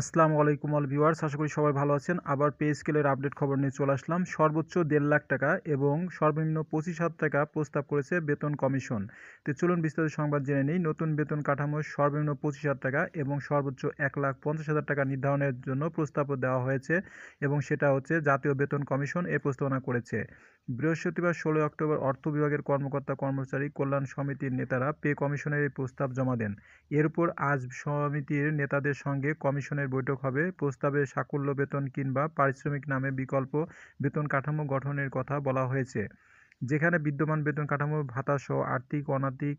আসসালামু আলাইকুম all viewers, আশা করি সবাই ভালো আছেন। আবার পে স্কেলের আপডেট খবর নিয়ে চলে আসলাম। সর্বোচ্চ দেড় লাখ টাকা এবং সর্বনিম্ন পঁচিশ হাজার টাকা প্রস্তাব করেছে বেতন কমিশন। তো চলুন বিস্তারিত সংবাদ জেনে নিই। নতুন বেতন কাঠামো, সর্বনিম্ন পঁচিশ হাজার টাকা এবং সর্বোচ্চ এক লাখ পঞ্চাশ হাজার টাকা নির্ধারণের জন্য প্রস্তাবও দেওয়া হয়েছে এবং সেটা হচ্ছে জাতীয় বেতন কমিশন এ প্রস্তাবনা করেছে। বৃহস্পতিবার ষোলোই অক্টোবর অর্থ বিভাগের কর্মকর্তা কর্মচারী কল্যাণ সমিতির নেতারা পে কমিশনের এই প্রস্তাব জমা দেন। এরপর আজ সমিতির নেতাদের সঙ্গে কমিশনের বৈঠক হবে। প্রস্তাবে সাকুল্য বেতন কিংবা পারিশ্রমিক নামে বিকল্প বেতন কাঠামো গঠনের কথা বলা হয়েছে। যেখানে বিদ্যমান বেতন কাঠামো ভাতাসহ আর্থিক অনার্থিক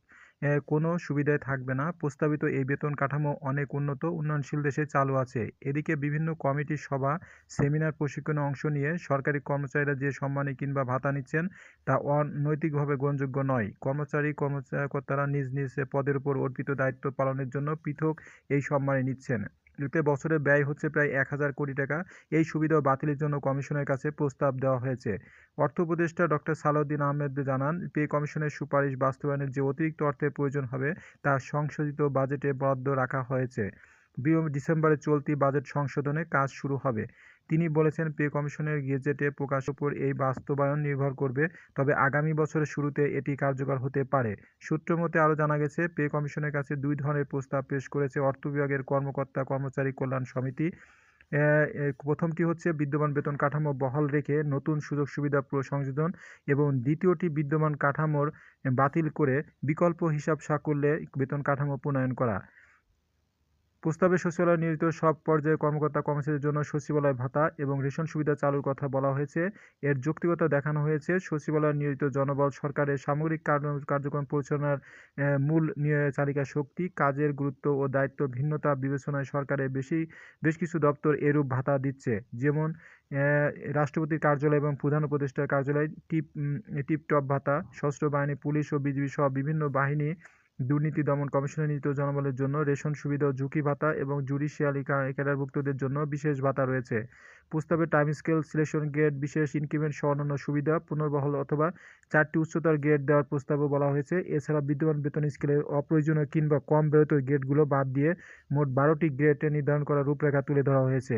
কোনো সুবিধায় থাকবে না। প্রস্তাবিত এই বেতন কাঠামো অনেক উন্নত, উন্নয়নশীল দেশে চালু আছে। এদিকে বিভিন্ন কমিটির সভা, সেমিনার প্রশিক্ষণে অংশ নিয়ে সরকারি কর্মচারীরা যে সম্মানী কিংবা ভাতা নিচ্ছেন তা অনৈতিকভাবে গ্রহণযোগ্য নয়। কর্মচারী কর্মকর্তারা নিজ নিজ পদের উপর অর্পিত দায়িত্ব পালনের জন্য পৃথক এই সম্মানী নিচ্ছেন। এতে বছরে ব্যয় হচ্ছে প্রায় এক হাজার কোটি টাকা। এই সুবিধা বাতিলের জন্য কমিশনের কাছে প্রস্তাব দেওয়া হয়েছে। অর্থ উপদেষ্টা ডক্টর সালাউদ্দিন আহমেদ জানান, পে কমিশনের সুপারিশ বাস্তবায়নের যে অতিরিক্ত অর্থের প্রয়োজন হবে তা সংশোধিত বাজেটে বরাদ্দ রাখা হয়েছে। ডিসেম্বরে চলতি বাজেট সংশোধনে কাজ শুরু হবে। তিনি বলেছেন, পে কমিশনের গেজেটে প্রকাশ উপর এই বাস্তবায়ন নির্ভর করবে, তবে আগামী বছরের শুরুতে এটি কার্যকর হতে পারে। সূত্র মতে, আরও জানা গেছে, পে কমিশনের কাছে দুই ধরনের প্রস্তাব পেশ করেছে অর্থ বিভাগের কর্মকর্তা কর্মচারী কল্যাণ সমিতি। প্রথমটি হচ্ছে বিদ্যমান বেতন কাঠামো বহাল রেখে নতুন সুযোগ সুবিধা সংযোজন এবং দ্বিতীয়টি বিদ্যমান কাঠামোর বাতিল করে বিকল্প হিসাব সাকল্যে বেতন কাঠামো প্রণয়ন করা। প্রস্তাবে সচিবালয়ে নিয়োজিত সব পর্যায়ের কর্মকর্তা কর্মচারীদের জন্য সচিবালয় ভাতা এবং রেশন সুবিধা চালুর কথা বলা হয়েছে। এর যৌক্তিকতা দেখানো হয়েছে। সচিবালয়ে নিয়োজিত জনবল সরকারের সামগ্রিক কার্যক্রম পরিচালনার মূল চালিকা শক্তি, কাজের গুরুত্ব ও দায়িত্ব ভিন্নতা বিবেচনায় সরকারের বেশি, বেশ কিছু দপ্তর এরূপ ভাতা দিচ্ছে। যেমন রাষ্ট্রপতির কার্যালয় এবং প্রধান উপদেষ্টার কার্যালয়, টিপ টিপটপ ভাতা, সশস্ত্র বাহিনী, পুলিশ ও বিজিবি সহ বিভিন্ন বাহিনী দুর্নীতি দমন কমিশনে নিযুক্ত জনবলের জন্য রেশন সুবিধা ও ঝুঁকি ভাতা এবং জুডিশিয়ালি ক্যাডারভুক্তদের জন্য বিশেষ ভাতা রয়েছে। প্রস্তাবে টাইম স্কেল সিলেকশন গ্রেড, বিশেষ ইনক্রিমেন্ট সহ অন্যান্য সুবিধা, পুনর্বহল অথবা চারটি উচ্চতর গ্রেড দেওয়ার প্রস্তাবও বলা হয়েছে। এছাড়া বিদ্যমান বেতন স্কেলের অপ্রয়োজনীয় কিংবা কম বেরোত গ্রেডগুলো বাদ দিয়ে মোট বারোটি গ্রেড নির্ধারণ করার রূপরেখা তুলে ধরা হয়েছে।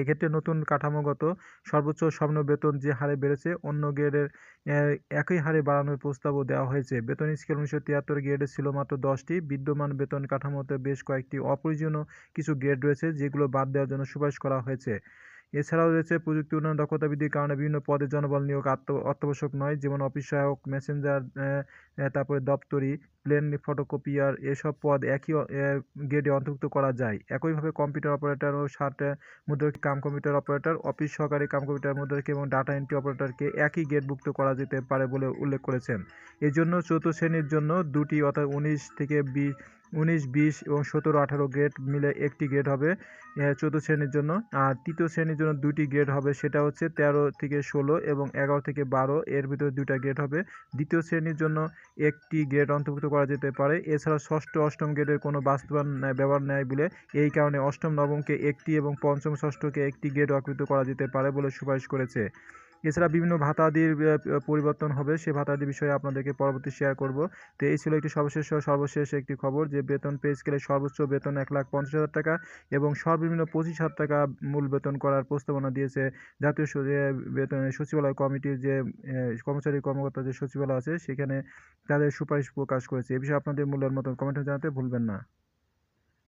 এক্ষেত্রে নতুন কাঠামোগত সর্বোচ্চ স্বর্ণ বেতন যে হারে বেড়েছে, অন্য গ্রেডের একই হারে বাড়ানোর প্রস্তাবও দেওয়া হয়েছে। বেতন স্কেল উনিশশো তিয়াত্তর গ্রেডে ছিল মাত্র দশটি। বিদ্যমান বেতন কাঠামোতে বেশ কয়েকটি অপ্রয়োজনীয় কিছু গ্রেড রয়েছে, যেগুলো বাদ দেওয়ার জন্য সুপারিশ করা হয়েছে। এছাড়াও রয়েছে প্রযুক্তি উন্নয়ন দক্ষতা বৃদ্ধির কারণে বিভিন্ন পদে জনবল নিয়োগ, আত্ম, অত্যাবশ্যক নয়, যেমন অফিস সহায়ক, মেসেঞ্জার তারপরে দপ্তরি, প্লেন ফটোকপিয়ার, এসব পদ একই গ্রেডে অন্তর্ভুক্ত করা যায়। একইভাবে কম্পিউটার অপারেটর ও ষাট মুদ্রাক্ষী কাম কম্পিউটার অপারেটর, অফিস সহকারী কাম কম্পিউটার মুদ্রাক্ষী এবং ডাটা এন্ট্রি অপারেটরকে একই গ্রেডভুক্ত করা যেতে পারে বলে উল্লেখ করেছেন। এজন্য চতুর্থ শ্রেণির জন্য দুটি, অর্থাৎ উনিশ থেকে বিশ উনিশ, বিশ এবং সতেরো, আঠারো গ্রেড মিলে একটি গ্রেড হবে চতুর্থ শ্রেণির জন্য। আর তৃতীয় শ্রেণির জন্য দুটি গ্রেড হবে, সেটা হচ্ছে তেরো থেকে ষোলো এবং এগারো থেকে বারো। এর ভিতরে দুইটা গ্রেড হবে। দ্বিতীয় শ্রেণির জন্য একটি গ্রেড অন্তর্ভুক্ত করা যেতে পারে। এছাড়া ষষ্ঠ, অষ্টম গ্রেডের কোনো বাস্তবায়ন ব্যবহার নেয় বলে এই কারণে অষ্টম, নবমকে একটি এবং পঞ্চম, ষষ্ঠকে একটি গ্রেড অকৃত করা যেতে পারে বলে সুপারিশ করেছে। এছাড়া বিভিন্ন ভাতাদির পরিবর্তন হবে। সে ভাতাদির বিষয়ে আপনাদেরকে পরবর্তী শেয়ার করব। তো এই ছিল একটি সর্বশেষ সর্বশেষ একটি খবর যে বেতন পে স্কেলের সর্বোচ্চ বেতন এক লাখ পঞ্চাশ হাজার টাকা এবং সর্বনিম্ন পঁচিশ হাজার টাকা মূল বেতন করার প্রস্তাবনা দিয়েছে জাতীয় বেতন সচিবালয় কমিটির যে কর্মচারী কর্মকর্তা যে সচিবালয় আছে, সেখানে তাদের সুপারিশ প্রকাশ করেছে। এ বিষয়ে আপনাদের মূল্যের মতন কমেন্টে জানাতে ভুলবেন না।